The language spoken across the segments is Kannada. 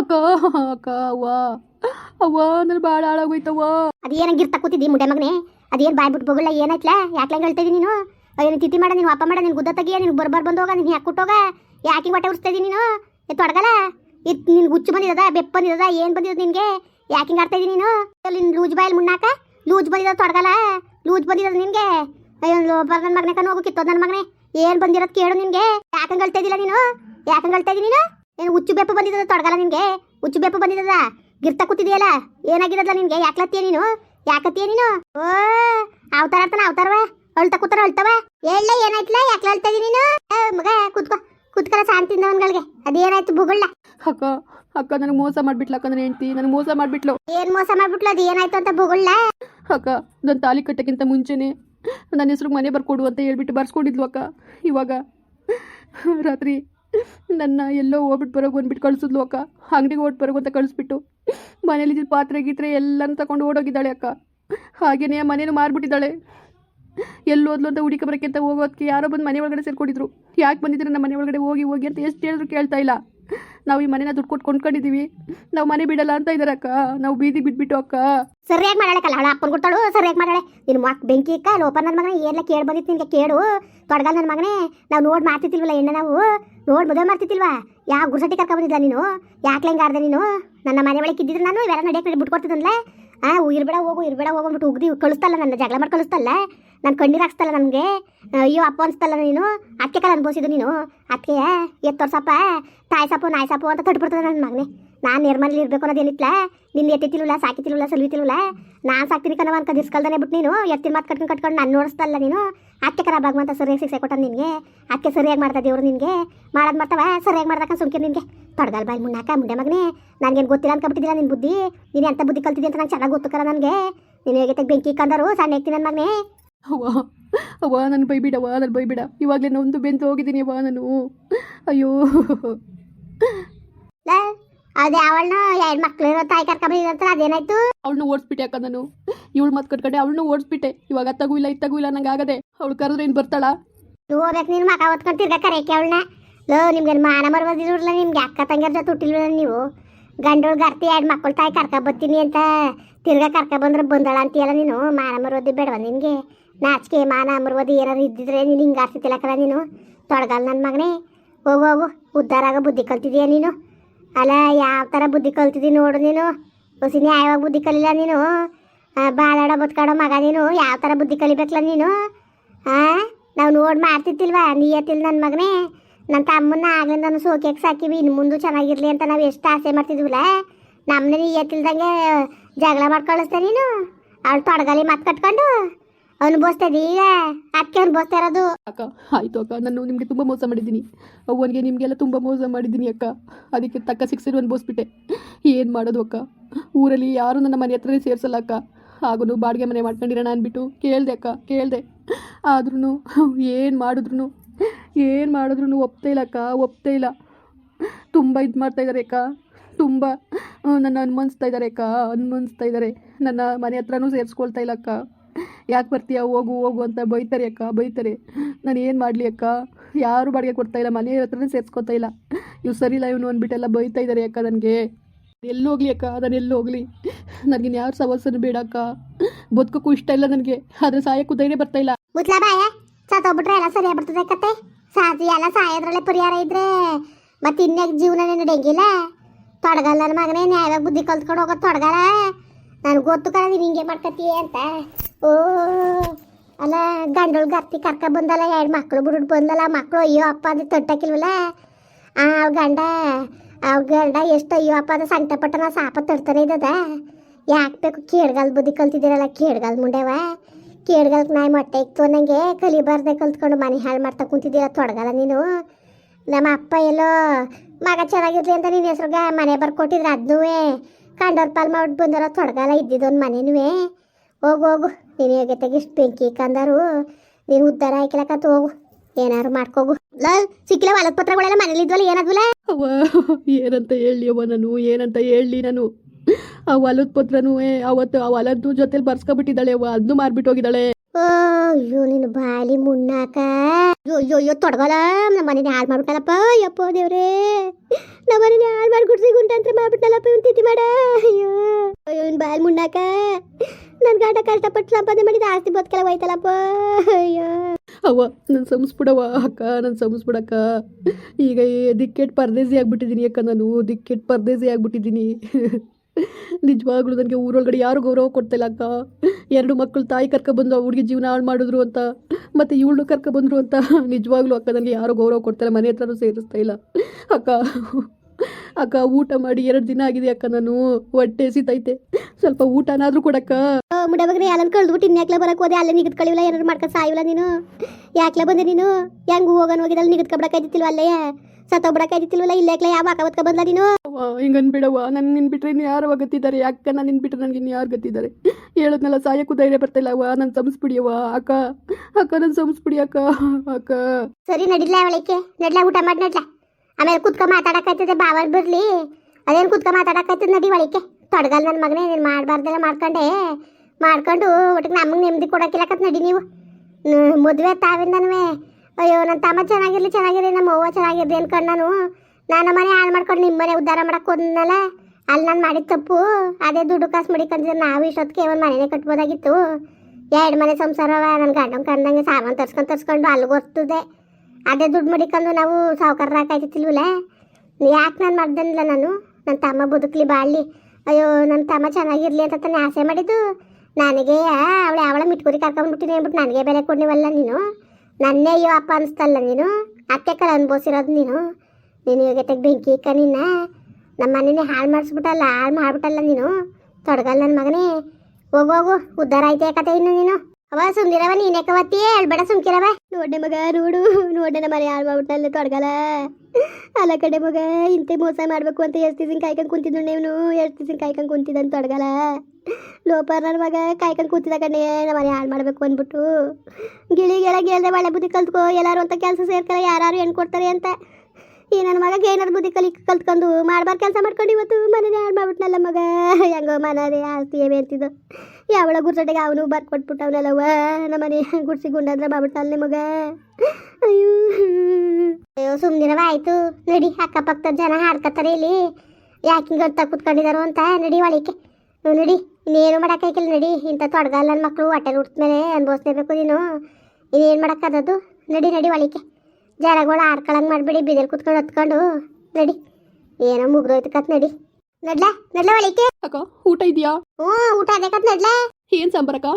ಅಕ್ಕ ಅಕ್ಕ, ಅವ್ವ. ಅವ್ವ ನನ್ನ ಭಾಳ ಹಾಳಾಗೋಯ್ತವ್ವ. ಅದೇನ ಗಿರ್ತ ಕೂತಿದ್ದಿ ಮುಂಡೆ ಮಗನೇ? ಅದೇನು ಬಾಯ್ ಬಿಟ್ಟು ಹೋಗಲ್ಲ ಏನಾಯ್ತಲ? ಯಾಕೆ ಹೇಳ್ತಾ ನೀನು? ಏನು ತಿಥಿ ಮಾಡ, ನೀನು ಅಪ್ಪ ಮಾಡ, ನೀನು ಗುದ್ದ ತೆಗಿಯ, ನೀನು ಬರ್ಬಾರ್ ಬಂದೋಗ, ನೀನು ಯಾಕೆ ಕೊಟ್ಟೋಗ? ಯಾಕೆ ಹೊಟ್ಟೆ ಉರ್ಸ್ತಿದಿ ನೀನು? ಎತ್ತು ತೊಡಗಲ್ಲ ಇತ್ತು ನಿನ್ ಹುಚ್ಚು ಬಂದಿರದ ಬೆಪ್ಪ ಬಂದಿರದ ಏನ್ ಬಂದಿರೋದು ನಿನಗೆ? ಯಾಕೆ ಹಿಂಗೆ ಆಡ್ತಾ ಇದೀನಿ ನೀನು ನಿನ್ನ ಲೂಜ್ ಬಾಯಲ್ಲಿ ಮುನ್ನಾಕ ಲೂಜ್ ಬಂದಿರೋದು ತೊಡಗಲ್ಲ ಲೂಜ್ ಬಂದಿರೋದು ನಿನಗೆ? ಅಯ್ಯೋ ಬರ್ ನನ್ನ ಮಗನೇ, ಕಣ್ಣು ಹೋಗು, ಕಿತ್ತೋದು ನನ್ನ ಮಗನೇ. ಏನ್ ಬಂದಿರೋದು ಕೇಳು ನಿನಗೆ. ಯಾಕೆ ಹೇಳ್ತಾ ನೀನು? ಯಾಕೆ ಹೇಳ್ತಾ ನೀನು? ಏನು ಹುಚ್ಚು ಬೆಪ್ಪ ಬಂದಿದ್ದದ ತೊಡಗಲ್ಲ ನಿನಗೆ ಹುಚ್ಚು ಬೆಪ್ಪ ಬಂದಿದ್ದದ? ಗಿರ್ತ ಕೂತಿದೆಯಲ್ಲ? ಏನಾಗಿರೋದ್ಲ ನಿನಗೆ ಯಾಕಲತ್ತೀಯ ನೀನು? ಯಾಕತ್ತೀಯ ನೀನು? ಓ ಅವತಾರ ಆಡ್ತಾನ ಅವತಾರವ? ಅಳ್ತಾ ಕೂತಾರ ಅಳ್ತವ? ಎಲ್ಲ ಏನಾಯ್ತಲ್ಲ ಯಾಕಲ ಅಳ್ತಾ ಇದೀನಿ ನೀನು? ಮಗ ಕುತ್ಕೋ. ಕುತ್ಕರ ಶಾಂತಿಯಿಂದ ಅವನ್ಗಳಿಗೆ ಅದೇನಾಯ್ತು ಬುಗುಳ್ಳ ಅಕ್ಕ ಅಕ್ಕ ನನಗೆ ಮೋಸ ಮಾಡ್ಬಿಟ್ಲ ಅಕ್ಕ ನನ್ನ ಹೆಂಡತಿ. ನನಗೆ ಮೋಸ ಮಾಡ್ಬಿಟ್ಲು. ಏನ್ ಮೋಸ ಮಾಡ್ಬಿಟ್ಲು? ಅದು ಏನಾಯ್ತು ಅಂತ ಬುಗುಳ್ಳ ಅಕ್ಕ ನನ್ನ ತಾಲಿ ಕಟ್ಟಕ್ಕಿಂತ ಮುಂಚೆನೆ ನನ್ನ ಹೆಸರು ಮನೆ ಬರ್ಕೊಡು ಅಂತ ಹೇಳ್ಬಿಟ್ಟು ಬರ್ಸ್ಕೊಂಡಿದ್ಲು ಅಕ್ಕ. ಇವಾಗ ರಾತ್ರಿ ನನ್ನ ಎಲ್ಲೋ ಹೋಗ್ಬಿಟ್ಟು ಬರೋಗ ಬಂದ್ಬಿಟ್ಟು ಕಳಿಸಿದ್ಲು ಅಕ್ಕ. ಅಂಗಡಿಗೆ ಓಟ್ ಬರೋಗು ಅಂತ ಕಳಿಸ್ಬಿಟ್ಟು. ಮನೇಲಿದ್ದ ಪಾತ್ರೆ ಗೀತ್ರೆ ಎಲ್ಲನೂ ತಗೊಂಡು ಓಡೋಗಿದ್ದಾಳೆ ಅಕ್ಕ. ಹಾಗೆಯೇ ಮನೇನು ಮಾರ್ಬಿಟ್ಟಿದ್ದಾಳೆ. ಎಲ್ಲೋದ್ಲು ಅಂತ ಹುಡುಕ ಬರೋಕ್ಕೆ ಅಂತ ಹೋಗೋದಕ್ಕೆ ಯಾರೋ ಬಂದು ಮನೆ ಒಳಗಡೆ ಸೇರ್ಕೊಂಡಿದ್ರು. ಯಾಕೆ ಬಂದಿದ್ರು ನಮ್ಮ ಮನೆ ಒಳಗಡೆ ಹೋಗಿ ಹೋಗಿ ಅಂತ ಎಷ್ಟು ಹೇಳಿದ್ರು ಕೇಳ್ತಾ ಇಲ್ಲ. ನಾವು ಈ ಮನೆನ ದುಡ್ಡು ಕೊಟ್ಟು ಕೊಂಡ್ಕೊಂಡಿದ್ದೀವಿ ನಾವು ಮನೆ ಬಿಡಲ್ಲ ಅಂತ ಇದ್ದಾರೆ ಅಕ್ಕ. ನಾವು ಬೀದಿ ಬಿಟ್ಬಿಟ್ಟು ಅಕ್ಕ. ಸರಿಯಾಗಿ ಮಾಡಾಳಕ್ಕಲ್ಲ ಹಳ ಅಪ್ಪನ ಕೊಡ್ತಾಳು, ಸರಿಯಾಗಿ ಮಾಡಾಳೆ. ನಿನ್ ಮಕ್ ಬೆಂಕಿ ಅಕ್ಕ ಲೋಪ ನನ್ನ ಮಗನೇ, ಏನ್ಲ ಕೇಳಿ ಬಂದಿತ್ತು ನಿನ್ಗೆ ಕೇಳು. ತೊಡಗಲ್ ನನ್ನ ಮಗನೇ, ನಾವು ನೋಡಿ ಮಾಡ್ತಿತ್ತಿಲ್ವಲ್ಲ ಎಣ್ಣೆ ನಾವು. ನೋಡಿ ಮದುವೆ ಮಾಡ್ತಿತ್ತಿಲ್ವಾ ಯಾವ ಗುರುಸಟ್ಟಿ ಕರ್ಕ ಬಂದಿದ್ದ ನೀನು? ಯಾಕೆ ಹೆಂಗೆ ಆಡ್ದೆ ನೀನು? ನನ್ನ ಮನೆ ಒಳಗೆ ಇದ್ದಿದ್ರೆ ನಾನು ಇವೆಲ್ಲ ನಡೆಯಕ್ಕೆ ಬಿಟ್ಕೊಡ್ತಿದ್ದಲ್ಲ ಆ ಇರ್ಬೇಡ ಹೋಗು ಇರ್ಬೇಡ ಹೋಗು ಅಂದ್ಬಿಟ್ಟು ಉಗ್ದಿ, ಕಳಿಸ್ತಲ್ಲ ನನ್ನ ಜಗಳ ಮಾಡಿ ಕಳಿಸ್ತಲ್ಲ. ನಾನು ಕಣ್ಣೀರು ಹಾಕ್ಸ್ತಲ್ಲ ನನಗೆ. ಅಯ್ಯೋ, ಅಪ್ಪ ಅನಿಸ್ತಲ್ಲ ನೀನು. ಅತ್ತೆ ಕಾಲ ಅನ್ಭವಿಸಿದ್ದು ನೀನು. ಅತ್ತೆಯ ಎತ್ತೋರ್ಸಪ್ಪ ತಾಯಿ ಸಾಪು, ನಾಯಿ ಸಾಪು ಅಂತ ತಟ್ಬಿಡ್ತದೆ ನನ್ನ ಮಗನೇ. ನಾನು ನಿರ್ಮಲ್ ಇರ್ಬೇಕು ಅನ್ನೋದು ಏನಿತ್ಲ? ನಿನ್ನ ಎತ್ತಿತ್ತಿಲ್ಲ ಸಾಕಿತ್ತಿಲ್ಲ ಸಲ್ವಿತ್ತಿಲ್ಲ ನಾನು ಸಾಕ್ತೀನಿ ಕಣವ ಅಂತ ದಿಸ್ಕಲ್ದನೆ ಬಿಟ್ಟು ನೀನು. ಎತ್ತಿನ ಮಾತು ಕಟ್ಕೊಂಡು ಕಟ್ಕೊಂಡು ನಾನು ನೋಡಿಸ್ತಲ್ಲ ನೀನು. ಅದಕ್ಕೆ ಕರ ಭಗವಂತ ಸರಿಯಾಗಿ ಸಿಕ್ಸೆ ಕೊಟ್ಟ ನಿನಗೆ. ಅದಕ್ಕೆ ಸರಿಯಾಗಿ ಮಾಡ್ತಾ ದೇವ್ರು ನಿನಗೆ. ಮಾಡೋದು ಮಾಡ್ತಾವ, ಸರಿಯಾಗಿ ಮಾಡ್ದಕ್ಕ ಸುಮ್ಕೆ ನಿನಗೆ. ತೊಡಗಲ್ ಬಾಯಿ ಮುನ್ನಾಕ ಮುಂಡೆ ಮಗನೇ. ನನಗೇನು ಗೊತ್ತಿಲ್ಲ ಅನ್ಕೊಬಿಟ್ಟಿದ್ದಿಲ್ಲ ನಿನ್ನ ಬುದ್ಧಿ? ನೀನು ಎಂಥ ಬುದ್ಧಿ ಕಲ್ತಿದ್ದೀನಿ ಅಂತ ನಂಗೆ ಚೆನ್ನಾಗಿ ಕರ ನನಗೆ. ನೀನು ಹೇಗೆ ಬೆಂಕಿ ಕಂದರು ಸಣ್ಣ ಹೇಗ್ತೀನಿ ನನ್ನ ಮಗನೇ. ಅವ್ವ ಅವ್ವ ನನ್ನ ಬೈಬಿಡವ್ವ ನನ್ನ ಬೈಬಿಡ. ಇವಾಗಲೇ ನೊಂದು ಬೆಂತು ಹೋಗಿದ್ದೀನಿ ಅವ್ವ ನಾನು. ಅಯ್ಯೋ. ಅದೇ ಅವಳನ್ನ ಎರಡು ಮಕ್ಳು ಇರೋ ತಾಯಿ ಕರ್ಕೊಂಬಂದಿದಂತ ಅದೇನಾಯ್ತು? ಅವಳನ್ನ ಓಡಿಸ್ಬಿಟ್ಟೆ ಅಕ್ಕ ನಾನು. ಇವಳು ಮತ್ ಕಟ್ಕಡೆ ಅವಳನ್ನ ಓಡಿಸ್ಬಿಟ್ಟೆ. ಇವಾಗ ಅತ್ತಗೂ ಇಲ್ಲ ಇತ್ತಗೂ ಇಲ್ಲ ನಂಗೆ ಆಗದೆ. ಅವಳು ಕರೆದ್ರೆ ಏನು ಬರ್ತಾಳ? ಹೋಗ್ಬೇಕು ನೀನು ಮಕ ಹೊತ್ಕೊಂಡು ತಿರ್ಗಾ ಕರೆಯಕ್ಕೆ ಅವಳನ್ನ ಲೋ ನಿಮ್ಗೆ ಮಾನ ಮರ್ಬೋದಿರಲ್ಲ ನಿಮ್ಗೆ? ಅಕ್ಕ ತಂಗಿಯರ ಜೊತೆ ಹುಟ್ಟಿಲ್ವಲ್ಲ ನೀವು? ಗಂಡೋಳು ಗರ್ತಿ ಎರಡು ಮಕ್ಕಳು ತಾಯಿ ಕರ್ಕ ಬರ್ತೀನಿ ಅಂತ ತಿರ್ಗಾ ಕರ್ಕ ಬಂದ್ರೆ ಬಂದಳ ಅಂತೀಯಲ್ಲ ನೀನು? ಮಾನ ಮರ್ವದಿ ಬೇಡವ ನಿನಗೆ ನಾಚಿಕೆ ಮಾನ ಮರ್ವದಿ ಏನಾರು ಇದ್ದಿದ್ರೆ ನೀನು ಹಿಂಗೆ ಆಡ್ತಿದ್ದಿಲ್ಲ ಕರ ನೀನು? ತೊಡಗಲ್ ನನ್ನ ಮಗನೇ. ಹೋಗು ಹೋಗು. ಉದ್ಧಾರ ಆಗೋ ಬುದ್ಧಿ ಕಲ್ತಿದೀಯ ನೀನು? ಅಲ್ಲ, ಯಾವ ಥರ ಬುದ್ಧಿ ಕಲ್ತಿದ್ದಿ ನೋಡು ನೀನು. ಹೊಸಿನ ಯಾವಾಗ ಬುದ್ಧಿ ಕಲಿಲ್ಲ ನೀನು. ಬಾಳಾಡೋ ಬದುಕಾಡೋ ಮಗ ನೀನು. ಯಾವ ಥರ ಬುದ್ಧಿ ಕಲಿಬೇಕಲ್ಲ ನೀನು? ಹಾಂ ನಾವು ನೋಡಿ ಮಾಡ್ತಿತ್ತಿಲ್ವಾ ನೀಯತ್ತಿಲ್ಲ ನನ್ನ ಮಗನೇ. ನನ್ನ ತಮ್ಮನ್ನ ಆಗ್ಲಿಂದ ಸೋಕೆಗೆ ಸಾಕಿವಿ. ಇನ್ನು ಮುಂದೆ ಚೆನ್ನಾಗಿರಲಿ ಅಂತ ನಾವು ಎಷ್ಟು ಆಸೆ ಮಾಡ್ತಿದ್ವಲ್ಲ. ನಮ್ಮನ್ನ ನೀಯತ್ತಿಲ್ದಂಗೆ ಜಗಳ ಮಾಡ್ಕೊಳಿಸ್ದೆ ನೀನು. ಅವಳು ತೊಡಗಲಿ ಮತ್ತೆ ಕಟ್ಕೊಂಡು. ಅನುಭವಿಸ್ತಾ ಇದೀ ಈಗ ಅದಕ್ಕೆ ಅನುಭವಿಸ್ತಾ ಇರೋದು. ಅಕ್ಕ, ಆಯ್ತು ಅಕ್ಕ. ನಾನು ನಿಮಗೆ ತುಂಬ ಮೋಸ ಮಾಡಿದ್ದೀನಿ. ಅವನಿಗೆ ನಿಮಗೆಲ್ಲ ತುಂಬ ಮೋಸ ಮಾಡಿದ್ದೀನಿ ಅಕ್ಕ. ಅದಕ್ಕೆ ತಕ್ಕ ಸಿಕ್ಸಿರು ಅನ್ಬೋಸ್ಬಿಟ್ಟೆ ಏನು ಮಾಡೋದು ಅಕ್ಕ? ಊರಲ್ಲಿ ಯಾರು ನನ್ನ ಮನೆ ಹತ್ರನೇ ಸೇರಿಸಲ್ಲ ಅಕ್ಕ. ಹಾಗೂ ಬಾಡಿಗೆ ಮನೆ ಮಾಡ್ಕೊಂಡಿರೋಣ ಅಂದ್ಬಿಟ್ಟು ಕೇಳಿದೆ ಅಕ್ಕ, ಕೇಳಿದೆ. ಆದ್ರೂ ಏನು ಮಾಡಿದ್ರು ಏನು ಮಾಡಿದ್ರು ಒಪ್ತಾ ಇಲ್ಲ ಅಕ್ಕ, ಒಪ್ತಾ ಇಲ್ಲ. ತುಂಬ ಇದು ಮಾಡ್ತಾ ಇದ್ದಾರೆ ಅಕ್ಕ. ತುಂಬ, ನನ್ನ ಅನುಮಾನಿಸ್ತಾ ಇದ್ದಾರೆ ಅಕ್ಕ, ಅನುಮಾನಿಸ್ತಾ ಇದ್ದಾರೆ ನನ್ನ ಮನೆ ಹತ್ರನೂ ಸೇರಿಸ್ಕೊಳ್ತಾ ಇಲ್ಲ ಅಕ್ಕ. ಯಾಕೆ ಬರ್ತೀಯ? ಹೋಗು ಹೋಗು ಅಂತ ಬೈತಾರೆ ಅಕ್ಕ, ಬೈತಾರೆ. ನಾನು ಏನು ಮಾಡಲಿ ಅಕ್ಕ? ಯಾರು ಬಾಡಿಗೆ ಕೊಡ್ತಾ ಇಲ್ಲ, ಮನೆ ಹತ್ರನೇ ಸೇರಿಸ್ಕೊತಾ ಇಲ್ಲ. ಇವ್ ಸರಿ ಇಲ್ಲ ಇವನು ಅಂದ್ಬಿಟ್ಟೆಲ್ಲ ಬೈತಾ ಇದ್ದಾರೆ ಅಕ್ಕ ನನಗೆ. ಎಲ್ಲಿ ಹೋಗ್ಲಿ ಅಕ್ಕ? ನಾನು ಎಲ್ಲಿ ಹೋಗ್ಲಿ? ನನಗಿನ್ ಯಾರು ಸಮಸ್ಯೆನೂ ಬೇಡ ಅಕ್ಕ. ಬದುಕೋಕ್ಕೂ ಇಷ್ಟ ಇಲ್ಲ ನನಗೆ. ಆದರೆ ಸಾಯಕ್ಕೂ ಧೈರ್ಯ ಬರ್ತಾ ಇಲ್ಲ. ಮುತ್ಲಾ ಬಾಯ? ಸತ್ತೋಗ್ಬಿಟ್ರೆ ಎಲ್ಲ ಸರಿಯಾಗಿ ಬರ್ತದೆ ಕತೆ ಸಾಸಿ ಎಲ್ಲ ಸಾಯೋದ್ರಲ್ಲೇ ಪರಿಹಾರ ಇದ್ರೆ ಮತ್ತೆ ಇನ್ಯಾಗ ಜೀವನನೇ ನಡೆಯಂಗಿಲ್ಲ? ತೊಡಗಲ್ಲ ನನ್ನ ಮಗನೇ ನ್ಯಾಯವಾಗಿ ಬುದ್ಧಿ ಕಲ್ತ್ಕೊಂಡು ಹೋಗೋದು ತೊಡಗಲ್ಲ. ನನಗೆ ಗೊತ್ತು ಕಣ ನೀನು ಹಿಂಗೆ ಮಾಡ್ಕತ್ತೀಯ ಅಂತ. ಓ, ಅಲ್ಲ ಗಂಡಳು ಗತ್ತಿ ಕರ್ಕ ಬಂದಲ್ಲ, ಎರಡು ಮಕ್ಕಳು ಬಿಡ್ಬಿಟ್ಟು ಬಂದಲ್ಲ ಮಕ್ಕಳು ಅಯ್ಯೋ ಅಪ್ಪ ಅದು ತೊಟ್ಟಕ್ಕಿಲ್ವಲ್ಲ ಆ ಗಂಡ ಅವ್ ಗಂಡ ಎಷ್ಟು ಅಯ್ಯೋ ಅಪ್ಪ ಅದು ಸಂಕಟ ನಾ ಸಾಪ ತಡ್ತಾನೆ ಇದ್ದದ. ಯಾಕೆ ಬೇಕು ಕೇಡ್ಗಾಲ್ ಬುದ್ಧಿ ಕಲ್ತಿದ್ದೀರಲ್ಲ ಕೇಡ್ಗಾಲ್ ಮುಂಡೆವ. ಕೇಡ್ಗಾಲ್ಕ್ ನಾಯಿ ಮೊಟ್ಟೆ ಇಕ್ತು ನನಗೆ ಕಲಿಬಾರ್ದೆ ಕಲ್ತ್ಕೊಂಡು ಮನೆ ಹಾಳು ಮಾಡ್ತಾ ಕುಂತಿದ್ದೀರ ತೊಡಗಲ್ಲ ನೀನು. ನಮ್ಮ ಅಪ್ಪ ಎಲ್ಲೋ, ಮಗ ಚೆನ್ನಾಗಿರ್ಲಿ ಅಂತ ನಿನ್ನ ಹೆಸ್ರಿಗೆ ಮನೆ ಬರ್ಕೊಟ್ಟಿದ್ರೆ ಅದನ್ನೂ ಕಂಡೋರ್ ಪಾಲ್ ಮಾಡ್ಬಿಟ್ಟು ಬಂದರ ತೊಡಗಲ್ಲ ಇದ್ದಿದ್ದೊಂದು ಮನೆನೂ ಹೋಗು ಹೋಗು. ನೀನು ಹೇಗೆ ತೆಗಿಷ್ಟು ಬೆಂಕಿ ಕಂದರು. ನೀನು ಉದ್ದಾರ ಹಾಕಿಲಕತ್ತು ಹೋಗು. ಏನಾರು ಮಾಡ್ಕೋಗು. ಲ ಸಿಕ್ಕಿಲ್ಲ ಹೊಲದ ಪತ್ರಗಳೆಲ್ಲ ಮನೇಲಿ ಇದ್ವಲ್ಲ, ಏನಾದ್ವಲ್ಲ? ಅವ್ವ, ಏನಂತ ಹೇಳಿ ಅವ್ವ ನಾನು ಏನಂತ ಹೇಳಿ ನಾನು ಆ ಹೊಲದ ಪತ್ರನೂ ಅವತ್ತು ಆ ಹೊಲದ್ದು ಜೊತೆಲಿ ಬರ್ಸ್ಕೊಬಿಟ್ಟಿದ್ದಾಳೆ ಅವ್ವ ಅದನ್ನು ಮಾರ್ಬಿಟ್ಟು ಹೋಗಿದ್ದಾಳೆ. ಅಯ್ಯೋ, ನಿನ್ನ ಬಾಲಿ ಮುನ್ನಾಕ ಅಯ್ಯೋ ಅಯ್ಯೋ ತೊಡಗಲ್ಲ. ನಮ್ಮ ಮನೇನ ಹಾಳು ಮಾಡ್ಬಿಟ್ಟಲ್ಲಪ್ಪ ಯಪ್ಪ ದೇವ್ರೇ. ನಮ್ಮ ಮನೇನ ಹಾಳು ಮಾಡಿ ಗುಡ್ಸಿ ಗುಂಟಂತ್ರ ಅಂತ ಮಾಡ್ಬಿಟ್ನಲ್ಲಪ್ಪ ಇವ್ನು ತಿಥಿ ಮಾಡ. ಅಯ್ಯೋ ಅಯ್ಯೋ, ಇವ್ನು ಬಾಲ್ ಮುಣ್ಣಾಕ. ನನ್ನ ಗಂಡ ಕಷ್ಟಪಟ್ಟು ಸಂಪಾದನೆ ಮಾಡಿದ ಆಸ್ತಿ ಬದುಕೆಲ್ಲ ಹೋಯ್ತಲ್ಲಪ್ಪ. ಅಯ್ಯೋ. ಅವ್ವ ನನ್ನ ಸಂಸ್ಬಿಡವ ಅಕ್ಕ ನನ್ನ ಸಂಸ್ಬಿಡಕ್ಕ ಈಗ ದಿಕ್ಕೆಟ್ ಪರದೇಸಿ ಆಗ್ಬಿಟ್ಟಿದ್ದೀನಿ ಅಕ್ಕ, ನಾನು ದಿಕ್ಕೆಟ್ ಪರದೇಸಿ ಆಗ್ಬಿಟ್ಟಿದ್ದೀನಿ ನಿಜವಾಗ್ಲೂ ನನಗೆ ಊರೊಳಗಡೆ ಯಾರು ಗೌರವ ಕೊಡ್ತಿಲ್ಲ ಅಕ್ಕ. ಎರಡು ಮಕ್ಕಳು ತಾಯಿ ಕರ್ಕೊಬಂದು ಹುಡುಗಿ ಜೀವನ ಹಾಳು ಮಾಡಿದ್ರು ಅಂತ, ಮತ್ತು ಇವಳು ಕರ್ಕೊಬಂದ್ರು ಅಂತ ನಿಜವಾಗ್ಲೂ ಅಕ್ಕ ನನಗೆ ಯಾರು ಗೌರವ ಕೊಡ್ತಾಯಿಲ್ಲ ಮನೆ ಹತ್ರನೂ ಸೇರಿಸ್ತಾ ಇಲ್ಲ. ಅಕ್ಕ ಅಕ್ಕ, ಊಟ ಮಾಡಿ ಎರಡು ದಿನ ಆಗಿದೆ ಅಕ್ಕ ನಾನು, ಹೊಟ್ಟೆ ಸಿತೈತೆ ಸ್ವಲ್ಪ ಊಟನಾದರೂ ಕೊಡಕ್ಕ. ಮುಡಬಗ್ರೆ ಅಲ್ಲನ್ ಕಳ್ದ್ಬಿಟ್ಟು ಇನ್ಯಾಕ್ಲೆ ಬರಕ್ ಹೋದೆ? ಅಲ್ಲೇ ನಿಗದ್ ಕಳಿವಲ್ಲ ಏನಾರು ಮಾಡ್ಕೊಂಡು ಸಾಯಿಲ್ಲ ನೀನು? ಯಾಕ್ಲೆ ಬಂದೆ ನೀನು? ಹೆಂಗ್ ಹೋಗೋನ್ ನಿಗದ್ ನಿಗದ್ಕೊಬಿಡಕ್ಕಾಯ್ತಿಲ್ವ ಅಲ್ಲೇ? ಸತ್ತೋಗ್ಬಿಡಕ್ಕಾಯ್ತಿಲ್ವಲ್ಲ ಇಲ್ಲೇಕ್ಲೆ ಯಾವ ಬದ್ಕ ಬಂದ ನೀನು? ಹಿಂಗನ್ ಅನ್ಬಿಡವ್ವ ನನ್ ನಿನ್ ಬಿಟ್ರೆ ಇನ್ನು ಯಾರವ ಗತ್ತಿದ್ದಾರೆ ಅಕ್ಕ ನಾನು ನಿನ್ ಬಿಟ್ರೆ ನನಗೆ ಇನ್ನು ಯಾರು ಗತ್ತಿದ್ದಾರೆ ಹೇಳದ್ನಲ್ಲ ಸಾಯಕ್ಕೂ ಧೈರ್ಯ ಬರ್ತಾಯಿಲ್ಲ ಅವ್ವ ನನ್ನ ಸಂಸ್ಬಿಡಿಯವ್ವ ಅಕ್ಕ ಅಕ್ಕ ನಾನು ಸಂಸ್ಬಿಡಿ ಅಕ್ಕ ಅಕ್ಕ. ಸರಿ ನಡಿಲ್ಲ ಅವಳಿಕೆ ನಡ್ಲ ಊಟ ಮಾಡಿ ನಡ್ಲ. ಆಮೇಲೆ ಕುತ್ಕ ಮಾತಾಡಕತ್ತೈತೆ ಬಾವರ್ ಬರ್ಲಿ. ಅದೇನು ಕುತ್ಕ ಮಾತಾಡಕತ್ತದ ನಡಿ ಅವಳಿಕೆ ತೊಡಗಲ್ ನನ್ನ ಮಗನೇ ನೀನು ಮಾಡಬಾರ್ದೆಲ್ಲ ಮಾಡ್ಕೊಂಡೆ. ಮಾಡ್ಕೊಂಡು ಒಟ್ಟಿಗೆ ನಮಗೆ ನೆಮ್ಮದಿ ಕೊಡೋಕಿಲ್ಲಕತ್ ನಡಿ ನೀವು. ಮದುವೆ ಮದ್ವೆ ತಾವಿಂದನೂ ಅಯ್ಯೋ ನನ್ನ ತಮ್ಮ ಚೆನ್ನಾಗಿರ್ಲಿ ಚೆನ್ನಾಗಿರ್ಲಿ ನಮ್ಮ ಅವ್ವ ಚೆನ್ನಾಗಿರ್ಲಿ ಅನ್ಕೊಂಡು ನಾನು ನಾನು ಮನೆ ಹಾಳು ಮಾಡ್ಕೊಂಡು ನಿಮ್ಮ ಮನೆ ಉದ್ಧಾರ ಮಾಡಕ್ಕೆ ಹೋದ್ನಲ್ಲ? ಅಲ್ಲಿ ನಾನು ಮಾಡಿದ ತಪ್ಪು? ಅದೇ ದುಡ್ಡು ಕಾಸು ಮಡಿಕೊಂಡಿದ್ರೆ ನಾವು ಇಷ್ಟೊತ್ತಿಗೆ ಒಂದು ಮನೆನೇ ಕಟ್ಬೋದಾಗಿತ್ತು. ಎರಡು ಮನೆ ಸಂಸಾರವ ನನ್ನ ಗಂಡನ ಕಂಡಂಗೆ ಸಾಮಾನು ತರ್ಸ್ಕೊಂಡು ತರ್ಸ್ಕೊಂಡು ಅಲ್ಲಿಗೆ ಅದೇ ದುಡ್ಡು ಮಡಿಕೊಂಡು ನಾವು ಸಾವುಕಾರರಾಕಾಯ್ತಿಲ್ವಲ್ಲ ಯಾಕೆ ನಾನು ಮಾಡ್ದನಿಲ್ಲ ನಾನು? ನನ್ನ ತಮ್ಮ ಬದುಕಲಿ ಬಾಳಲಿ. ಅಯ್ಯೋ ನನ್ನ ತಮ್ಮ ಚೆನ್ನಾಗಿರಲಿ ಅಂತ ತಾನೇ ಆಸೆ ಮಾಡಿದ್ದು. ನನಗೆ ಅವಳೆ ಅವಳ ಮಿಟ್ಕುರಿ ಕರ್ಕೊಂಡ್ಬಿಟ್ಟಿನಿ ಅಂದ್ಬಿಟ್ಟು ನನಗೆ ಬೆಲೆ ಕೊಡ್ನಿವಲ್ಲ ನೀನು? ನನ್ನೇ ಅಯ್ಯೋ ಅಪ್ಪ ಅನಿಸ್ತಲ್ಲ ನೀನು? ಅತ್ತೆ ಅನ್ಭವಿಸಿರೋದು ನೀನು? ನೀನು ಇವಾಗ ಬೆಂಕಿ ಇಕ್ಕ ನಿನ್ನ? ನಮ್ಮ ಮನೇನೆ ಹಾಳು ಮಾಡಿಸ್ಬಿಟ್ಟಲ್ಲ, ಹಾಳು ಮಾಡಿಬಿಟ್ಟಲ್ಲ ನೀನು? ತೊಡಗಲ್ಲ ನನ್ನ ಮಗನೇ. ಹೋಗು ಹೋಗು ಉದ್ಧಾರ ಐತೆ ಕತೆ ಇನ್ನು ನೀನು. ಅವ ಸುಮ್ದಿರವ ನೀನ್ ಕವತ್ತಿ? ಹೇಳ್ಬೇಡ ಸುಮ್ಕಿರವ ನೋಡೆ ಮಗ, ನೋಡು. ನೋಡೆ ನಮ್ಮ ಮನೆ ಹಾಳು ಮಾಡ್ಬಿಟ್ಟಲ್ಲ ತೊಡಗಲ್ಲ ಅಲ್ಲ ಕಡೆ ಮಗ, ಇಂತೆ ಮೋಸ ಮಾಡ್ಬೇಕು ಅಂತ ಎಷ್ಟು ದಿನ ಕಾಯ್ಕೊಂಡು ಕುಂತಿದ್ದು ನೀವು ಎಷ್ಟು ದಿನ ಕಾಯ್ಕೊಂಡು ಕುಂತಿದ್ದಂತ ತೊಡಗಲ್ಲ ನನ್ನ ಮಗ ಕಾಯ್ಕೊಂಡು ಕೂತಿದ್ದ ಕಣ್ಣೆ, ನಮ್ಮ ಮನೆ ಹಾಳು ಮಾಡಬೇಕು ಅಂದ್ಬಿಟ್ಟು. ಗಿಳಿ ಗೆಳಗೆ ಹೇಳ್ದೆ ಒಳ್ಳೆ ಬುದ್ಧಿ ಕಲ್ತ್ಕೋ, ಎಲ್ಲಾರು ಅಂತ ಕೆಲಸ ಸೇರ್ತಾರೆ ಯಾರು ಹೆಣ್ಣು ಕೊಡ್ತಾರೆ ಅಂತ. ಈ ನನ್ನ ಮಗ ಏನಾರು ಬುದ್ಧಿ ಕಲಿ, ಕಲ್ತ್ಕೊಂಡು ಮಾಡ್ಬಾರ್ದು ಕೆಲಸ ಮಾಡ್ಕೊಂಡು ಇವತ್ತು ಮನೇಲಿ ಹಾಳು ಮಾಡ್ಬಿಟ್ನಲ್ಲ ಮಗ. ಹೆಂಗೋ ಮನದೇ ಆಸ್ತಿ ಏವೇ ಅಂತಿದ್ದು. ಯಾವಳ ಗುರ್ಸಟ್ಟಿಗೆ ಅವನು ಬರ್ಕೊಟ್ಬಿಟ್ಟವನಲ್ಲವ ನಮ್ಮ ಮನೆ ಗುಡ್ಸಿ ಗುಂಡಂದ್ರೆ ಮಾಡ್ಬಿಟ್ಟಲ್ಲಿ ಮಗ. ಅಯ್ಯೋ. ಅಯ್ಯೋ ಆಯ್ತು. ನಡಿ, ಅಕ್ಕಪಕ್ಕದ ಜನ ಹಾಡ್ಕತ್ತಾರೆ ಇಲ್ಲಿ. ಯಾಕೆ ಹಿಂಗೆ ಅಂತ ಕೂತ್ಕೊಂಡಿದಾರೋ ಅಂತ ನಡಿ ಒಳಿಕೆ ಹ್ಞೂ ನಡಿ ಇನ್ನೇನು ಮಾಡೋಕ್ಕಾಗಿಲ್ಲ ನಡಿ. ಇಂಥ ತೊಡಗಲ್ಲ ನನ್ನ ಮಕ್ಕಳು ಹೊಟ್ಟೆ ಉಟ್ಟ ಮೇಲೆ ಅನುಭವಿಸ್ಲೇಬೇಕು ನೀನು. ಇನ್ನೇನು ಮಾಡೋಕ್ಕದದು ನಡಿ ನಡಿ ಒಳಿಕೆ ಜನಗಳು ಆಡ್ಕೊಳಂಗೆ ಮಾಡಿಬಿಡಿ ಬಿದಿರು ಕುತ್ಕೊಂಡು ಹತ್ಕೊಂಡು. ನಡಿ. ಏನೋ ಮುಗ್ದೋಯ್ತು ಕತ್ ನಡಿ. ನಡ್ಲ ನಡ್ಲ ಒಳಿಕೆ ಅಕ್ಕ ಊಟ ಇದೆಯಾ? ಹ್ಞೂ ಊಟ ಅದೇ ಕತ್ ನಡ್ಲ. ಏನು ಸಾಂಬಾರಕ್ಕ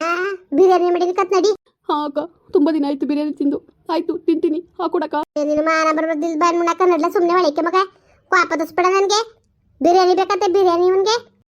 ಹಾಂ ಬಿರಿಯಾನಿ ಮಾಡಿದ ಕತ್ ನಡಿ. ಹಾಂ ಅಕ್ಕ ತುಂಬ ದಿನ ಆಯಿತು ಬಿರಿಯಾನಿ ತಿಂದು. ಆಯಿತು ತಿಂತೀನಿ. ಹಾಕೊಡಕ್ಕ ನಿನ್ನ ಮಾನ ಬರ್ಬದಿಲ್ ಬಾಯ್ ಮುನ್ನಕ ನಡ್ಲ ಸುಮ್ಮನೆ ಒಳಿಕೆ ಮಗ. ವಾಪದಿಸ್ಬೇಡ ನನಗೆ. ಬಿರಿಯಾನಿ ಬೇಕಂತೆ ಬಿರಿಯಾನಿ ಇವನ್ಗೆ.